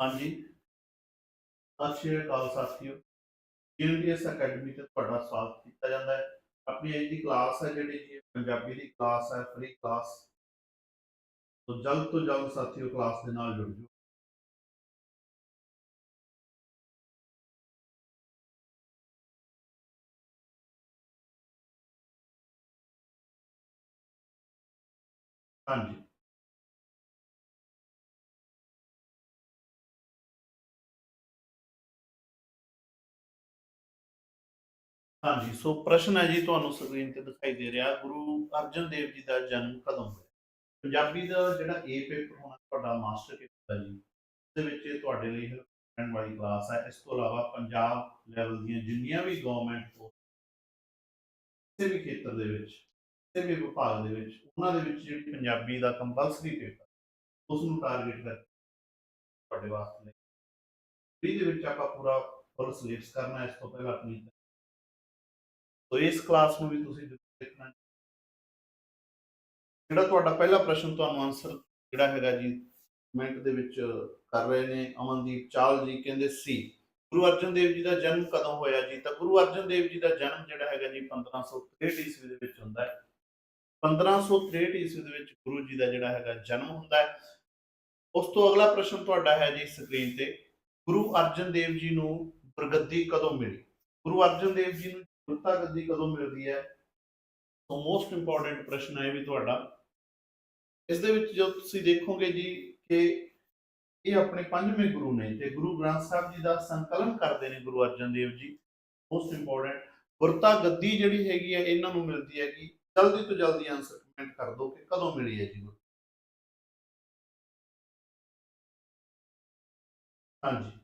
ਹਾਂਜੀ ਸਤਿ ਸ਼੍ਰੀ ਅਕਾਲ ਸਾਥੀਓ ਜੀਐਨਡੀਐਸ ਅਕੈਡਮੀ ਤੇ ਤੁਹਾਡਾ ਸਵਾਗਤ ਕੀਤਾ ਜਾਂਦਾ ਹੈ ਆਪਣੀ ਅੱਜ ਦੀ ਕਲਾਸ ਹੈ ਜਿਹੜੀ ਜੀ ਪੰਜਾਬੀ ਦੀ ਕਲਾਸ ਹੈ ਫ੍ਰੀ ਕਲਾਸ ਤੋਂ ਜਲਦ ਤੋਂ ਜਲਦ ਸਾਥੀਓ ਕਲਾਸ ਦੇ ਨਾਲ ਜੁੜ ਜਾਓ ਹਾਂਜੀ ਹਾਂਜੀ, ਸੋ ਪ੍ਰਸ਼ਨ ਹੈ ਜੀ ਤੁਹਾਨੂੰ ਸਕਰੀਨ ਤੇ ਦਿਖਾਈ ਦੇ ਰਿਹਾ, ਗੁਰੂ ਅਰਜਨ ਦੇਵ ਜੀ ਦਾ ਜਨਮ ਕਦੋਂ ਹੋਇਆ? ਪੰਜਾਬੀ ਦਾ ਜਿਹੜਾ ਏ ਪੇਪਰ ਹੋਣਾ ਤੁਹਾਡਾ ਮਾਸਟਰ ਪੇਪਰ ਹੈ ਜੀ ਦੇ ਵਿੱਚ ਤੁਹਾਡੇ ਲਈ ਰਹਿਣ ਵਾਲੀ ਕਲਾਸ ਹੈ। ਇਸ ਤੋਂ ਇਲਾਵਾ ਪੰਜਾਬ ਲੈਵਲ ਦੀਆਂ ਜਿੰਨੀਆਂ ਵੀ ਗਵਰਨਮੈਂਟ ਕਿਸੇ ਵੀ ਖੇਤਰ ਦੇ ਵਿੱਚ, ਕਿਸੇ ਵੀ ਵਿਭਾਗ ਦੇ ਵਿੱਚ, ਉਹਨਾਂ ਦੇ ਵਿੱਚ ਜਿਹੜੀ ਪੰਜਾਬੀ ਦਾ ਕੰਪਲਸਰੀ ਪੇਪਰ ਉਸ ਨੂੰ ਟਾਰਗੇਟ ਕਰਕੇ ਤੁਹਾਡੇ ਵਾਸਤੇ ਫ੍ਰੀ ਦੇ ਵਿੱਚ ਆਪਾਂ ਪੂਰਾ ਫੁੱਲ ਸਿਲੇਬਸ ਕਰਨਾ ਇਸ ਤੋਂ ਪਹਿਲਾਂ ਆਪਣੀ ਸੋ ਇਸ ਕਲਾਸ ਨੂੰ ਵੀ ਤੁਸੀਂ ਦੇਖਣਾ ਹੈ। ਜਿਹੜਾ ਤੁਹਾਡਾ ਪਹਿਲਾ ਪ੍ਰਸ਼ਨ ਤੁਹਾਨੂੰ ਆਨਸਰ ਜਿਹੜਾ ਹੈਗਾ ਜੀ ਕਮੈਂਟ ਦੇ ਵਿੱਚ ਕਰ ਰਹੇ ਨੇ ਅਮਨਦੀਪ ਚਾਲ ਜੀ, ਕਹਿੰਦੇ ਸੀ, ਗੁਰੂ ਅਰਜਨ ਦੇਵ ਜੀ ਦਾ ਜਨਮ ਕਦੋਂ ਹੋਇਆ ਜੀ? ਤਾਂ ਗੁਰੂ ਅਰਜਨ ਦੇਵ ਜੀ ਦਾ ਜਨਮ ਜਿਹੜਾ ਹੈਗਾ ਜੀ 1563 ਈਸਵੀ ਦੇ ਵਿੱਚ ਹੁੰਦਾ ਹੈ। 1563 ਈਸਵੀ ਦੇ ਵਿੱਚ ਗੁਰੂ ਜੀ ਦਾ ਜਿਹੜਾ ਹੈਗਾ ਜਨਮ ਹੁੰਦਾ ਹੈ। ਉਸ ਤੋਂ ਅਗਲਾ ਪ੍ਰਸ਼ਨ ਤੁਹਾਡਾ ਹੈ ਜੀ ਸਕਰੀਨ ਤੇ, ਗੁਰੂ ਅਰਜਨ ਦੇਵ ਜੀ ਨੂੰ ਗੁਰਗੱਦੀ ਕਦੋਂ ਮਿਲੀ? ਗੁਰੂ ਅਰਜਨ ਦੇਵ ਜੀ ਨੂੰ ਗੁਰਤਾ ਕਦੋਂ ਮਿਲਦੀ ਹੈ? ਸੋ ਮੋਸਟ ਇੰਪੋਰਟੈਂਟ ਪ੍ਰਸ਼ਨ ਹੈ ਵੀ ਤੁਹਾਡਾ। ਇਸ ਦੇ ਵਿੱਚ ਜੋ ਤੁਸੀਂ ਦੇਖੋਗੇ ਜੀ ਕਿ ਇਹ ਆਪਣੇ ਪੰਜਵੇਂ ਗੁਰੂ ਨੇ, ਤੇ ਗੁਰੂ ਗ੍ਰੰਥ ਸਾਹਿਬ ਜੀ ਦਾ ਸੰਕਲਨ ਕਰਦੇ ਨੇ ਗੁਰੂ ਅਰਜਨ ਦੇਵ ਜੀ। ਮੋਸਟ ਇੰਪੋਰਟੈਂਟ ਗੁਰਤਾ ਗੱਦੀ ਜਿਹੜੀ ਹੈਗੀ ਹੈ, ਇਹਨਾਂ ਨੂੰ ਮਿਲਦੀ ਹੈ ਕਿ ਜਲਦੀ ਤੋਂ ਜਲਦੀ ਆਨਸਰ ਕਮੈਂਟ ਕਰ ਦਿਓ ਕਿ ਕਦੋਂ ਮਿਲੀ ਹੈ ਜੀ ਹਾਂਜੀ।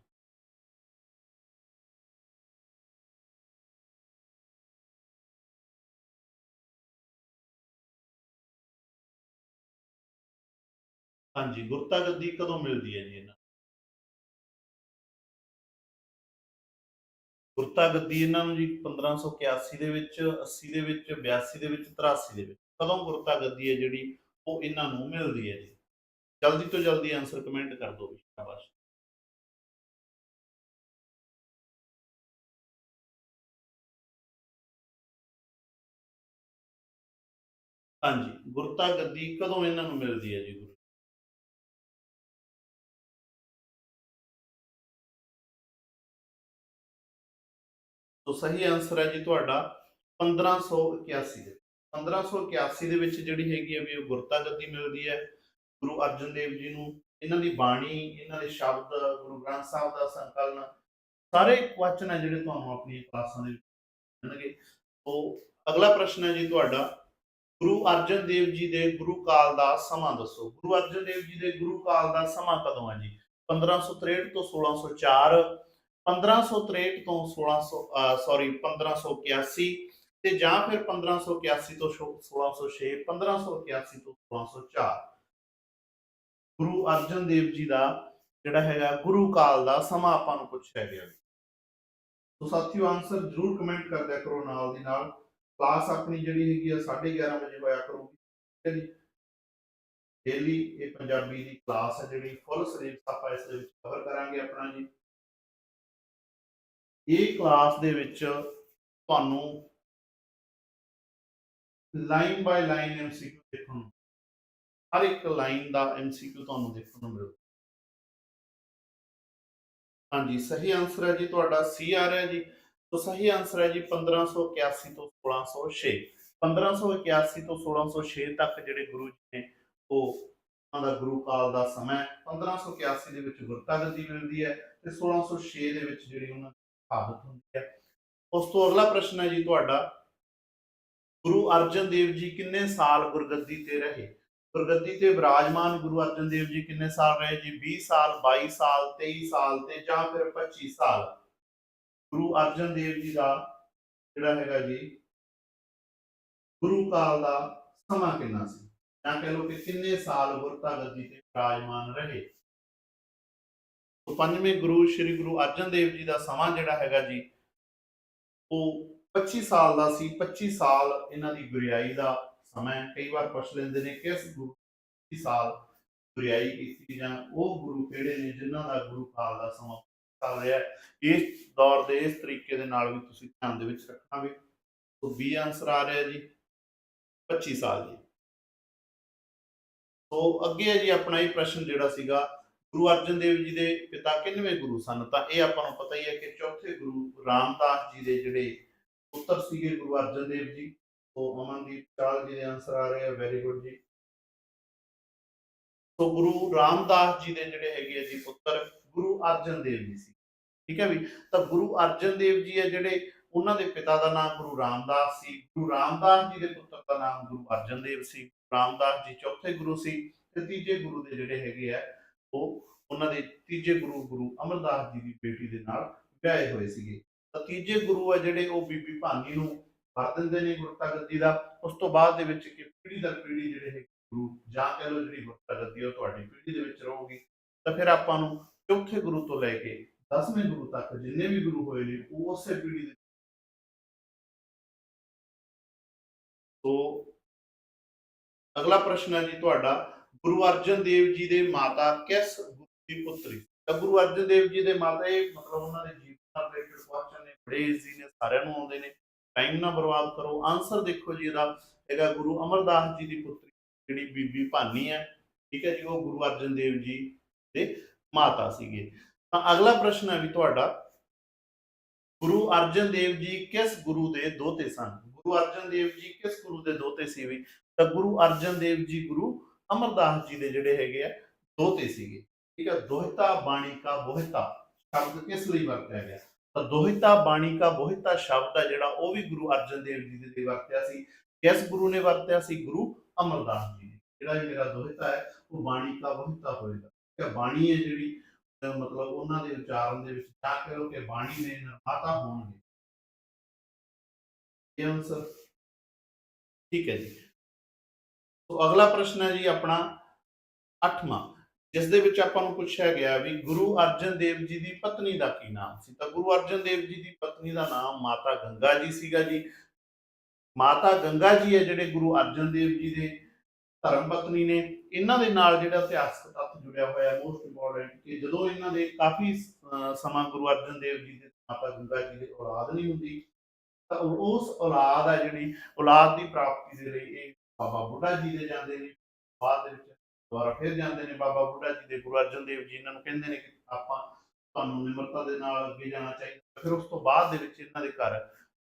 ਹਾਂਜੀ ਗੁਰਤਾ ਗੱਦੀ ਕਦੋਂ ਮਿਲਦੀ ਹੈ ਜੀ ਇਹਨਾਂ ਨੂੰ? ਗੁਰਤਾ ਗੱਦੀ ਇਹਨਾਂ ਨੂੰ ਜੀ 1581 ਦੇ ਵਿੱਚ 80 ਦੇ ਵਿੱਚ 82 ਦੇ ਵਿੱਚ 83 ਦੇ ਵਿੱਚ, ਕਦੋਂ ਗੁਰਤਾ ਗੱਦੀ ਹੈ ਜਿਹੜੀ ਉਹ ਇਹਨਾਂ ਨੂੰ ਮਿਲਦੀ ਹੈ ਜੀ? ਜਲਦੀ ਤੋਂ ਜਲਦੀ ਆਨਸਰ ਕਮੈਂਟ ਕਰ ਦਿਓ ਸ਼ਾਬਾਸ਼। ਹਾਂਜੀ ਗੁਰਤਾ ਗੱਦੀ ਕਦੋਂ ਇਹਨਾਂ ਨੂੰ ਮਿਲਦੀ ਹੈ ਜੀ ਗੁਰੂ? ਸੋ ਸਹੀ ਆਨਸਰ ਹੈ ਜੀ ਤੁਹਾਡਾ 1581 ਦੇ 1581 ਦੇ ਵਿੱਚ ਜਿਹੜੀ ਹੈਗੀ ਹੈ ਵੀ ਉਹ ਗੁਰਤਾ ਗੱਦੀ ਮਿਲਦੀ ਹੈ। ਗੁਰੂ ਅਰਜਨ ਦੇਵ ਜੀ ਨੂੰ ਇਹਨਾਂ ਦੀ ਬਾਣੀ, ਇਹਨਾਂ ਦੇ ਸ਼ਬਦ, ਗੁਰੂ ਗ੍ਰੰਥ ਸਾਹਿਬ ਦਾ ਸੰਕਲਨ, ਸਾਰੇ ਕੁਐਸਚਨ ਹੈ ਜਿਹੜੇ ਤੁਹਾਨੂੰ ਆਪਣੀਆਂ ਕਲਾਸਾਂ ਦੇ ਵਿੱਚ ਮਿਲਣਗੇ। ਉਹ ਅਗਲਾ ਪ੍ਰਸ਼ਨ ਹੈ ਜੀ ਤੁਹਾਡਾ, ਗੁਰੂ ਅਰਜਨ ਦੇਵ ਜੀ ਦੇ ਗੁਰੂ ਕਾਲ ਦਾ ਸਮਾਂ ਦੱਸੋ। ਗੁਰੂ ਅਰਜਨ ਦੇਵ ਜੀ ਦੇ ਗੁਰੂ ਕਾਲ ਦਾ ਸਮਾਂ ਕਦੋਂ ਹੈ ਜੀ? 1563 ਤੋਂ 1604 1563 ਤੋਂ 1600 ਸੌਰੀ 1581 ਤੇ ਜਾਂ ਫਿਰ 1581 ਤੋਂ 1606 1581 ਤੋਂ 1604 ਗੁਰੂ ਅਰਜਨ ਦੇਵ ਜੀ ਦਾ ਜਿਹੜਾ ਹੈਗਾ ਗੁਰੂ ਕਾਲ ਦਾ ਸਮਾਂ ਆਪਾਂ ਨੂੰ ਪੁੱਛਿਆ ਗਿਆ। ਸੋ ਸਾਥੀਓ ਆਨਸਰ ਜਰੂਰ ਕਮੈਂਟ ਕਰ ਦਿਆ ਕਰੋ ਨਾਲ ਦੀ ਨਾਲ। ਕਲਾਸ ਆਪਣੀ ਜਿਹੜੀ ਹੈਗੀ ਆ 11:30 ਵਜੇ ਹੋਇਆ ਕਰੂਗੀ। ਠੀਕ ਹੈ ਜੀ। ਡੇਲੀ ਇਹ ਪੰਜਾਬੀ ਦੀ ਕਲਾਸ ਹੈ ਜਿਹੜੀ। ਫੁੱਲ ਸਿਲੇਬਸ ਆਪਾਂ ਇਸ ਦੇ ਵਿੱਚ ਕਵਰ ਕਰਾਂਗੇ ਆਪਣਾ ਜੀ। ਇਹ ਕਲਾਸ ਦੇ ਵਿੱਚ ਤੁਹਾਨੂੰ ਲਾਈਨ ਬਾਈ ਲਾਈਨ ਐਮਸੀਕਿਊ ਦੇਖਣ ਨੂੰ ਹਰ ਇੱਕ ਲਾਈਨ ਦਾ ਐਮਸੀਕਿਊ ਤੁਹਾਨੂੰ ਦੇਖਣ ਨੂੰ ਮਿਲੂ। ਹਾਂਜੀ, ਸਹੀ ਆਨਸਰ ਹੈ ਜੀ ਤੁਹਾਡਾ ਸੀ ਆ ਰਿਹਾ ਜੀ। ਤਾਂ ਸਹੀ ਆਨਸਰ ਹੈ ਜੀ 1581 ਤੋਂ 1606 1581 ਤੋਂ 1606 ਤੱਕ ਜਿਹੜੇ ਗੁਰੂ ਜੀ ਨੇ, ਉਹ ਉਹਨਾਂ ਦਾ ਗੁਰੂ ਕਾਲ ਦਾ ਸਮਾਂ ਹੈ। 1581 ਦੇ ਵਿੱਚ ਗੁਰਤਾ ਗੱਦੀ ਮਿਲਦੀ ਹੈ ਤੇ 1606 ਦੇ ਵਿੱਚ ਜਿਹੜੀ ਉਹਨਾਂ ਦੀ ਹੁੰਦੀ ਹੈ ਉਸ ਤੋਂ ਅਗਲਾ ਪ੍ਰਸ਼ਨ ਹੈ ਜੀ ਤੁਹਾਡਾ। ਗੁਰੂ ਅਰਜਨ ਦੇਵ ਜੀ ਕਿੰਨੇ ਸਾਲ ਗੁਰਗੱਦੀ ਤੇ ਰਹੇ? ਗੁਰਗੱਦੀ ਤੇ ਵਿਰਾਜਮਾਨ ਗੁਰੂ ਅਰਜਨ ਦੇਵ ਜੀ ਕਿੰਨੇ ਸਾਲ ਰਹੇ? ਜੀ 20 ਸਾਲ 22 ਸਾਲ 23 ਸਾਲ ਤੇ ਜਾਂ ਫਿਰ 25 ਸਾਲ? ਗੁਰੂ ਅਰਜਨ ਦੇਵ ਜੀ ਦਾ ਜਿਹੜਾ ਹੈਗਾ ਜੀ, ਗੁਰੂ ਕਾਲ ਦਾ ਸਮਾਂ ਕਿੰਨਾ ਸੀ? ਜਾਂ ਕਹ ਲਓ ਕਿ ਕਿੰਨੇ ਸਾਲ ਗੁਰਤਾ ਗੱਦੀ ਤੇ ਵਿਰਾਜਮਾਨ ਰਹੇ? ਪੰਜਵੇਂ ਗੁਰੂ ਸ੍ਰੀ ਗੁਰੂ ਅਰਜਨ ਦੇਵ ਜੀ ਦਾ ਸਮਾਂ ਜਿਹੜਾ ਹੈਗਾ ਜੀ, ਉਹ 25 ਸਾਲ ਦਾ ਸੀ 25 ਸਾਲ ਇਹਨਾਂ ਦੀ ਗੁਰਿਆਈ ਦਾ ਸਮਾਂ ਕਈ ਵਾਰ ਪੁੱਛ ਲੈਂਦੇ ਨੇ ਕਿਸ ਗੁਰੂ 25 ਸਾਲ ਗੁਰਿਆਈ ਕੀਤੀ ਜਾਂ ਉਹ ਗੁਰੂ ਕਿਹੜੇ ਨੇ ਜਿਨ੍ਹਾਂ ਦਾ ਗੁਰੂ ਕਾਲ ਦਾ ਸਮਾਂ ਚੱਲ ਰਿਹਾ ਇਸ ਦੌਰ ਦੇ, ਇਸ ਤਰੀਕੇ ਦੇ ਨਾਲ ਵੀ ਤੁਸੀਂ ਧਿਆਨ ਦੇ ਵਿੱਚ ਰੱਖਣਾ ਵੀ। ਸੋ ਬੀ ਆਨਸਰ ਆ ਰਿਹਾ ਜੀ 25 ਸਾਲ ਜੀ। ਸੋ ਅੱਗੇ ਹੈ ਜੀ, ਆਪਣਾ ਇਹ ਪ੍ਰਸ਼ਨ ਜਿਹੜਾ ਸੀਗਾ ਗੁਰੂ ਅਰਜਨ ਦੇਵ ਜੀ ਦੇ ਪਿਤਾ ਕਿੰਨਵੇਂ ਗੁਰੂ ਸਨ? ਤਾਂ ਇਹ ਆਪਾਂ ਨੂੰ ਪਤਾ ਹੀ ਹੈ ਕਿ ਚੌਥੇ ਗੁਰੂ ਰਾਮਦਾਸ ਜੀ ਦੇ ਜਿਹੜੇ ਪੁੱਤਰ ਸੀਗੇ ਗੁਰੂ ਅਰਜਨ ਦੇਵ ਜੀ ਸੋ ਅਮਨਦੀਪ ਚਾਲ ਜੀ ਦੇ ਆਨਸਰ ਆ ਰਹੇ ਆ ਵੈਰੀ ਗੁੱਡ ਜੀ। ਸੋ ਗੁਰੂ ਰਾਮਦਾਸ ਜੀ ਦੇ ਜਿਹੜੇ ਹੈਗੇ ਜੀ ਪੁੱਤਰ ਗੁਰੂ ਅਰਜਨ ਦੇਵ ਜੀ ਸੀ। ਠੀਕ ਹੈ ਵੀ? ਤਾਂ ਗੁਰੂ ਅਰਜਨ ਦੇਵ ਜੀ ਹੈ ਜਿਹੜੇ ਉਹਨਾਂ ਦੇ ਪਿਤਾ ਦਾ ਨਾਮ ਗੁਰੂ ਰਾਮਦਾਸ ਸੀ, ਗੁਰੂ ਰਾਮਦਾਸ ਜੀ ਦੇ ਪੁੱਤਰ ਦਾ ਨਾਮ ਗੁਰੂ ਅਰਜਨ ਦੇਵ ਸੀ, ਰਾਮਦਾਸ ਜੀ ਚੌਥੇ ਗੁਰੂ ਸੀ ਤੇ ਤੀਜੇ ਗੁਰੂ ਦੇ ਜਿਹੜੇ ਹੈਗੇ ਆ ਉਹ ਉਹਨਾਂ ਦੇ ਤੀਜੇ ਗੁਰੂ ਗੁਰੂ ਅਮਰਦਾਸ ਜੀ ਦੀ ਬੇਟੀ ਦੇ ਨਾਲ ਵਿਆਹੇ ਹੋਏ ਸੀਗੇ। ਤਾਂ ਤੀਜੇ ਗੁਰੂ ਆ ਜਿਹੜੇ, ਉਹ ਬੀਬੀ ਭਾਨੀ ਨੂੰ ਵਰ ਦਿੰਦੇ ਨੇ ਗੁਰਤਾ ਗੱਦੀ ਦਾ। ਉਸ ਤੋਂ ਬਾਅਦ ਦੇ ਵਿੱਚ ਕਿ ਪੀੜ੍ਹੀ ਦਰ ਪੀੜ੍ਹੀ ਜਿਹੜੇ ਹੈ ਗੁਰੂ ਜਾਂ ਕਹਿ ਲਓ ਜਿਹੜੀ ਗੁਰਤਾ ਗੱਦੀ ਉਹ ਤੁਹਾਡੀ ਪੀੜ੍ਹੀ ਦੇ ਵਿੱਚ ਰਹੂਗੀ। ਤਾਂ ਫਿਰ ਆਪਾਂ ਨੂੰ ਚੌਥੇ ਗੁਰੂ ਤੋਂ ਲੈ ਕੇ 10ਵੇਂ ਗੁਰੂ ਤੱਕ ਜਿੰਨੇ ਵੀ ਗੁਰੂ ਹੋਏ ਨੇ, ਉਹ ਉਸੇ ਪੀੜੀ ਦੇ ਤੋਂ ਅਗਲਾ ਪ੍ਰਸ਼ਨ ਹੈ ਜੀ ਤੁਹਾਡਾ ਗੁਰੂ ਅਰਜਨ ਦੇਵ ਜੀ ਦੇ ਮਾਤਾ ਕਿਸ ਗੁਰੂ ਦੀ ਪੁੱਤਰੀ? ਤਾਂ ਗੁਰੂ ਅਰਜਨ ਦੇਵ ਜੀ ਦੇ ਮਾਤਾ ਇਹ ਮਤਲਬ ਉਹਨਾਂ ਦੇ ਜੀਵਨ ਨਾਲ ਰਿਲੇਟਡ ਕੁਐਸਚਨ ਨੇ ਬੜੇ ਈਜ਼ੀ ਨੇ, ਸਾਰਿਆਂ ਨੂੰ ਆਉਂਦੇ ਨੇ। ਟਾਈਮ ਨਾ ਬਰਬਾਦ ਕਰੋ। ਆਨਸਰ ਦੇਖੋ ਜੀ ਇਹਦਾ। ਹੈਗਾ ਗੁਰੂ ਅਮਰਦਾਸ ਜੀ ਦੀ ਪੁੱਤਰੀ, ਜਿਹੜੀ ਬੀਬੀ ਭਾਨੀ ਹੈ। ਠੀਕ ਹੈ ਜੀ, ਉਹ ਗੁਰੂ ਅਰਜਨ ਦੇਵ ਜੀ ਦੇ ਮਾਤਾ ਸੀਗੇ। ਤਾਂ ਅਗਲਾ ਪ੍ਰਸ਼ਨ ਹੈ ਵੀ ਤੁਹਾਡਾ, ਗੁਰੂ ਅਰਜਨ ਦੇਵ ਜੀ ਕਿਸ ਗੁਰੂ ਦੇ ਦੋਤੇ ਸਨ? ਗੁਰੂ ਅਰਜਨ ਦੇਵ ਜੀ ਕਿਸ ਗੁਰੂ ਦੇ ਦੋਤੇ ਸੀ ਵੀ? ਤਾਂ ਗੁਰੂ ਅਰਜਨ ਦੇਵ ਜੀ ਗੁਰੂ ਅਮਰਦਾਸ ਜੀ ਦੇ ਜਿਹੜੇ ਹੈਗੇ ਆ, ਦੋਤੇ ਸੀਗੇ। ਠੀਕ ਹੈ ਦੋਹਿਤਾ ਬਾਣੀ ਕਾ ਬੋਹਿਤਾ ਸ਼ਬਦ ਕਿਸ ਲਈ ਵਰਤਿਆ ਗਿਆ? ਤਾਂ ਦੋਹਿਤਾ ਬਾਣੀ ਕਾ ਬੋਹਿਤਾ ਸ਼ਬਦ ਹੈ ਜਿਹੜਾ, ਉਹ ਵੀ ਗੁਰੂ ਅਰਜਨ ਦੇਵ ਜੀ ਦੇ ਲਈ ਵਰਤਿਆ ਸੀ। ਕਿਸ ਗੁਰੂ ਨੇ ਵਰਤਿਆ ਸੀ? ਗੁਰੂ ਅਮਰਦਾਸ ਜੀ ਨੇ। ਜਿਹੜਾ ਮੇਰਾ ਦੋਹਿਤਾ ਹੈ, ਉਹ ਬਾਣੀ ਕਾ ਬੋਹਿਤਾ ਹੋਏਗਾ। ਠੀਕ ਬਾਣੀ ਹੈ ਜਿਹੜੀ ਮਤਲਬ ਉਹਨਾਂ ਦੇ ਉਚਾਰਨ ਦੇ ਵਿੱਚ ਤਾਂ ਕਰੋ ਕਿ ਬਾਣੀ ਦੇ ਨਿਰਮਾਤਾ ਹੋਣਗੇ। ਇਹ ਆਨਸਰ ਠੀਕ ਹੈ ਜੀ। ਸੋ ਅਗਲਾ ਪ੍ਰਸ਼ਨ ਹੈ ਜੀ ਆਪਣਾ 8ਵਾਂ ਜਿਸ ਦੇ ਵਿੱਚ ਆਪਾਂ ਨੂੰ ਪੁੱਛਿਆ ਗਿਆ ਵੀ ਗੁਰੂ ਅਰਜਨ ਦੇਵ ਜੀ ਦੀ ਪਤਨੀ ਦਾ ਕੀ ਨਾਮ ਸੀ? ਤਾਂ ਗੁਰੂ ਅਰਜਨ ਦੇਵ ਜੀ ਦੀ ਪਤਨੀ ਦਾ ਨਾਮ ਮਾਤਾ ਗੰਗਾ ਜੀ ਸੀਗਾ ਜੀ। ਮਾਤਾ ਗੰਗਾ ਜੀ ਹੈ ਜਿਹੜੇ ਗੁਰੂ ਅਰਜਨ ਦੇਵ ਜੀ ਦੇ ਧਰਮ ਪਤਨੀ ਨੇ। ਇਹਨਾਂ ਦੇ ਨਾਲ ਜਿਹੜਾ ਇਤਿਹਾਸਕ ਤੱਥ ਜੁੜਿਆ ਹੋਇਆ ਹੈ ਮੋਸਟ ਇੰਪੋਰਟੈਂਟ ਕਿ ਜਦੋਂ ਇਹਨਾਂ ਦੇ ਕਾਫੀ ਸਮਾਂ ਗੁਰੂ ਅਰਜਨ ਦੇਵ ਜੀ ਦੇ, ਮਾਤਾ ਗੰਗਾ ਜੀ ਦੇ ਔਲਾਦ ਨਹੀਂ ਹੁੰਦੀ, ਤਾਂ ਉਸ ਔਲਾਦ ਆ ਜਿਹੜੀ ਔਲਾਦ ਦੀ ਪ੍ਰਾਪਤੀ ਦੇ ਲਈ ਇਹ ਬਾਬਾ ਬੁੱਢਾ ਜੀ ਦੇ ਜਾਂਦੇ ਨੇ, ਬਾਅਦ ਦੇ ਵਿੱਚ ਦੁਬਾਰਾ ਫਿਰ ਜਾਂਦੇ ਨੇ ਬਾਬਾ ਬੁੱਢਾ ਜੀ ਦੇ ਗੁਰੂ ਅਰਜਨ ਦੇਵ ਜੀ, ਇਹਨਾਂ ਨੂੰ ਕਹਿੰਦੇ ਨੇ ਕਿ ਆਪਾਂ ਤੁਹਾਨੂੰ ਨਿਮਰਤਾ ਦੇ ਨਾਲ ਅੱਗੇ ਜਾਣਾ ਚਾਹੀਦਾ। ਫਿਰ ਉਸ ਤੋਂ ਬਾਅਦ ਦੇ ਵਿੱਚ ਇਹਨਾਂ ਦੇ ਘਰ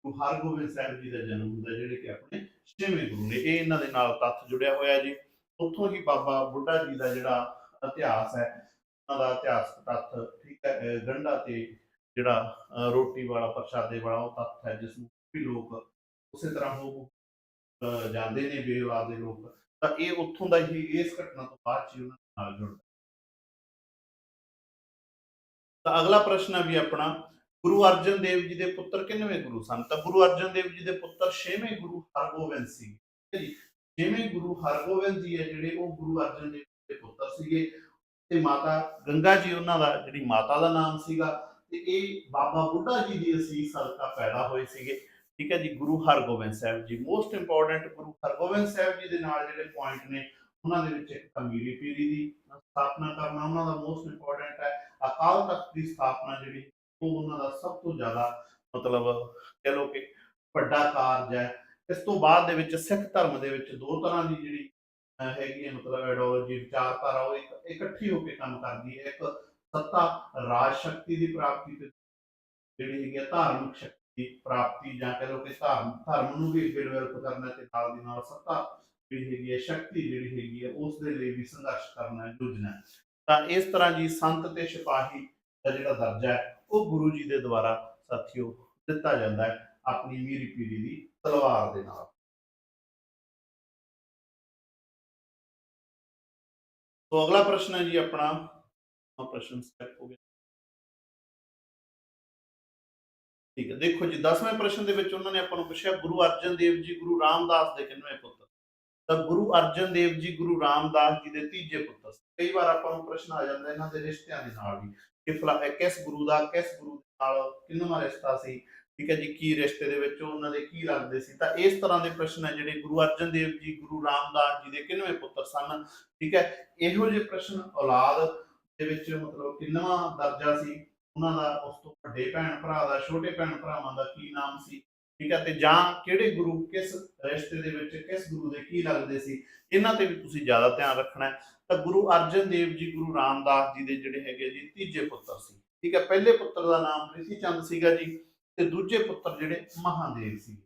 ਗੁਰੂ ਹਰਗੋਬਿੰਦ ਸਾਹਿਬ ਜੀ ਦਾ ਜਨਮ ਹੁੰਦਾ, ਜਿਹੜੇ ਕਿ ਆਪਣੇ ਛੇਵੇਂ ਗੁਰੂ ਨੇ। ਇਹ ਇਹਨਾਂ ਦੇ ਨਾਲ ਤੱਥ ਜੁੜਿਆ ਹੋਇਆ ਜੀ। ਉੱਥੋਂ ਹੀ ਬਾਬਾ ਬੁੱਢਾ ਜੀ ਦਾ ਜਿਹੜਾ ਇਤਿਹਾਸ ਹੈ, ਉਹਨਾਂ ਦਾ ਇਤਿਹਾਸਕ ਤੱਥ ਠੀਕ ਹੈ, ਅਹ ਗੰਢਾ ਤੇ ਜਿਹੜਾ ਰੋਟੀ ਵਾਲਾ ਪ੍ਰਸ਼ਾਦੇ ਵਾਲਾ ਉਹ ਤੱਥ ਹੈ, ਜਿਸ ਨੂੰ ਵੀ ਲੋਕ ਉਸੇ ਤਰ੍ਹਾਂ ਹੋ ਜਾਂਦੇ ਨੇ ਬੇਔਲਾਦ ਦੇ ਲੋਕ, ਤਾਂ ਇਹ ਉੱਥੋਂ ਦਾ ਹੀ ਇਸ ਘਟਨਾ ਤੋਂ ਬਾਅਦ ਹੀ ਉਹਨਾਂ ਨਾਲ ਜੁੜਦਾ। ਤਾਂ ਅਗਲਾ ਪ੍ਰਸ਼ਨ ਹੈ ਵੀ ਆਪਣਾ, ਗੁਰੂ ਅਰਜਨ ਦੇਵ ਜੀ ਦੇ ਪੁੱਤਰ ਕਿੰਨਵੇਂ ਗੁਰੂ ਸਨ? ਤਾਂ ਗੁਰੂ ਅਰਜਨ ਦੇਵ ਜੀ ਦੇ ਪੁੱਤਰ ਛੇਵੇਂ ਗੁਰੂ ਹਰਗੋਬਿੰਦ ਸੀ। ਜੀ? ਛੇਵੇਂ ਗੁਰੂ ਹਰਗੋਬਿੰਦ ਜੀ ਹੈ ਜਿਹੜੇ ਉਹ ਗੁਰੂ ਅਰਜਨ ਦੇਵ ਜੀ ਦੇ ਪੁੱਤਰ ਸੀਗੇ। ਤੇ ਮਾਤਾ ਗੰਗਾ ਜੀ ਉਹਨਾਂ ਦਾ, ਜਿਹੜੀ ਮਾਤਾ ਦਾ ਨਾਮ ਸੀਗਾ। ਤੇ ਇਹ ਬਾਬਾ ਬੁੱਢਾ ਜੀ ਦੀ ਅਸੀਸ ਸਦਕਾ ਪੈਦਾ ਹੋਏ ਸੀਗੇ। ਠੀਕ ਹੈ ਜੀ, ਗੁਰੂ ਹਰਗੋਬਿੰਦ ਸਾਹਿਬ ਜੀ। ਮੋਸਟ ਇੰਪੋਰਟੈਂਟ ਗੁਰੂ ਹਰਗੋਬਿੰਦ ਸਾਹਿਬ ਜੀ ਦੇ ਨਾਲ ਜਿਹੜੇ ਪੁਆਇੰਟ ਨੇ, ਉਹਨਾਂ ਦੇ ਵਿੱਚ ਇੱਕ ਤਾਂ ਪੀਰੀ ਦੀ ਸਥਾਪਨਾ ਕਰਨਾ ਉਹਨਾਂ ਦਾ ਮੋਸਟ ਇੰਪੋਰਟੈਂਟ ਹੈ। ਅਕਾਲ ਤਖਤ ਦੀ ਸਥਾਪਨਾ ਜਿਹੜੀ, ਉਹ ਉਹਨਾਂ ਦਾ ਸਭ ਤੋਂ ਜ਼ਿਆਦਾ ਮਤਲਬ ਕਹਿ ਲਓ ਕਿ ਵੱਡਾ ਕਾਰਜ ਹੈ। ਇਸ ਤੋਂ ਬਾਅਦ ਦੇ ਵਿੱਚ ਸਿੱਖ ਧਰਮ ਦੇ ਵਿੱਚ ਦੋ ਤਰ੍ਹਾਂ ਦੀ ਜਿਹੜੀ ਹੈਗੀ ਹੈ, ਮਤਲਬ ਆਈਡੀਓਲੋਜੀ ਵਿਚਾਰਧਾਰਾ, ਉਹ ਇਕੱਠੀ ਹੋ ਕੇ ਕੰਮ ਕਰਦੀ ਹੈ। ਇੱਕ ਸੱਤਾ ਰਾਜ ਸ਼ਕਤੀ ਦੀ ਪ੍ਰਾਪਤੀ ਤੇ ਜਿਹੜੀ ਹੈਗੀ ਹੈ, ਧਾਰਮਿਕ ਸ਼ਕਤੀ ਦੀ ਪ੍ਰਾਪਤੀ ਜਾਂ ਕਹ ਕਿ ਧਰਮ ਧਰਮ ਨੂੰ ਵੀ ਡਿਵੈਲਪ ਕਰਨਾ ਤੇ ਨਾਲ ਦੀ ਨਾਲ ਸੱਤਾ ਜਿਹੜੀ ਹੈ, ਸ਼ਕਤੀ ਜਿਹੜੀ ਹੈ, ਉਸ ਦੇ ਲਈ ਵੀ ਸੰਘਰਸ਼ ਕਰਨਾ ਜੁਝਣਾ ਤਾਂ ਇਸ ਤਰ੍ਹਾਂ ਜੀ ਸੰਤ ਤੇ ਸਿਪਾਹੀ ਦਾ ਜਿਹੜਾ ਦਰਜਾ ਉਹ ਗੁਰੂ ਜੀ ਦੇ ਦੁਆਰਾ ਸਾਥੀਓ ਦਿੱਤਾ ਜਾਂਦਾ ਹੈ ਆਪਣੀ ਮੀਰੀ ਪੀੜੀ ਦੀ ਤਲਵਾਰ ਦੇ ਨਾਲ। ਤੋਂ ਅਗਲਾ ਪ੍ਰਸ਼ਨ ਹੈ ਜੀ ਆਪਣਾ। ਪ੍ਰਸ਼ਨ ਸਟੈਪ ਹੋ ਗਿਆ। ਠੀਕ ਹੈ। ਦੇਖੋ ਜੀ 10ਵੇਂ ਪ੍ਰਸ਼ਨ ਦੇ ਵਿੱਚ ਉਹਨਾਂ ਨੇ ਆਪਾਂ ਨੂੰ ਪੁੱਛਿਆ, ਗੁਰੂ ਅਰਜਨ ਦੇਵ ਜੀ ਗੁਰੂ ਰਾਮਦਾਸ ਦੇ ਕਿੰਨਵੇਂ ਪੁੱਤਰ? ਤਾਂ ਗੁਰੂ ਅਰਜਨ ਦੇਵ ਜੀ ਗੁਰੂ ਰਾਮਦਾਸ ਜੀ ਦੇ ਤੀਜੇ ਪੁੱਤਰ ਕਈ ਵਾਰ ਆਪਾਂ ਨੂੰ ਪ੍ਰਸ਼ਨ ਆ ਜਾਂਦਾ ਇਹਨਾਂ ਦੇ ਰਿਸ਼ਤਿਆਂ ਦੇ ਨਾਲ ਵੀ, ਕਿ ਫਲਾ ਕਿਸ ਗੁਰੂ ਦਾ, ਕਿਸ ਗੁਰੂ ਨਾਲ ਕਿੰਨਵਾਂ ਰਿਸ਼ਤਾ ਸੀ? ਠੀਕ ਹੈ ਜੀ, ਕੀ ਰਿਸ਼ਤੇ ਦੇ ਵਿੱਚ ਉਹਨਾਂ ਦੇ ਕੀ ਲੱਗਦੇ ਸੀ? ਤਾਂ ਇਸ ਤਰ੍ਹਾਂ ਦੇ ਪ੍ਰਸ਼ਨ ਹੈ ਜਿਹੜੇ ਗੁਰੂ ਅਰਜਨ ਦੇਵ ਜੀ, ਗੁਰੂ ਰਾਮਦਾਸ ਜੀ ਦੇ ਕਿੰਨਵੇਂ ਪੁੱਤਰ ਸਨ? ਠੀਕ ਹੈ, ਇਹੋ ਜਿਹੇ ਪ੍ਰਸ਼ਨ ਔਲਾਦ ਦੇ ਵਿੱਚ ਮਤਲਬ ਕਿੰਨਵਾਂ ਦਰਜਾ ਸੀ? ਉਹਨਾਂ ਦਾ ਉਸ ਤੋਂ ਵੱਡੇ ਭੈਣ ਭਰਾ ਦਾ, ਛੋਟੇ ਭੈਣ ਭਰਾਵਾਂ ਦਾ ਕੀ ਨਾਮ ਸੀ? ਠੀਕ ਹੈ ਤੇ ਜਾਂ ਕਿਹੜੇ ਗੁਰੂ, ਕਿਸ ਰਿਸ਼ਤੇ ਦੇ ਵਿੱਚ ਕਿਸ ਗੁਰੂ ਦੇ ਕੀ ਲੱਗਦੇ ਸੀ? ਇਹਨਾਂ ਤੇ ਵੀ ਤੁਸੀਂ ਜ਼ਿਆਦਾ ਧਿਆਨ ਰੱਖਣਾ ਹੈ। ਤਾਂ ਗੁਰੂ ਅਰਜਨ ਦੇਵ ਜੀ, ਗੁਰੂ ਰਾਮਦਾਸ ਜੀ ਦੇ ਜਿਹੜੇ ਹੈਗੇ ਜੀ, ਤੀਜੇ ਪੁੱਤਰ ਸੀ। ਠੀਕ ਹੈ ਪਹਿਲੇ ਪੁੱਤਰ ਦਾ ਨਾਮ ਪ੍ਰਿਥੀ ਚੰਦ ਸੀਗਾ ਜੀ, ਤੇ ਦੂਜੇ ਪੁੱਤਰ ਜਿਹੜੇ ਮਹਾਦੇਵ ਸੀ।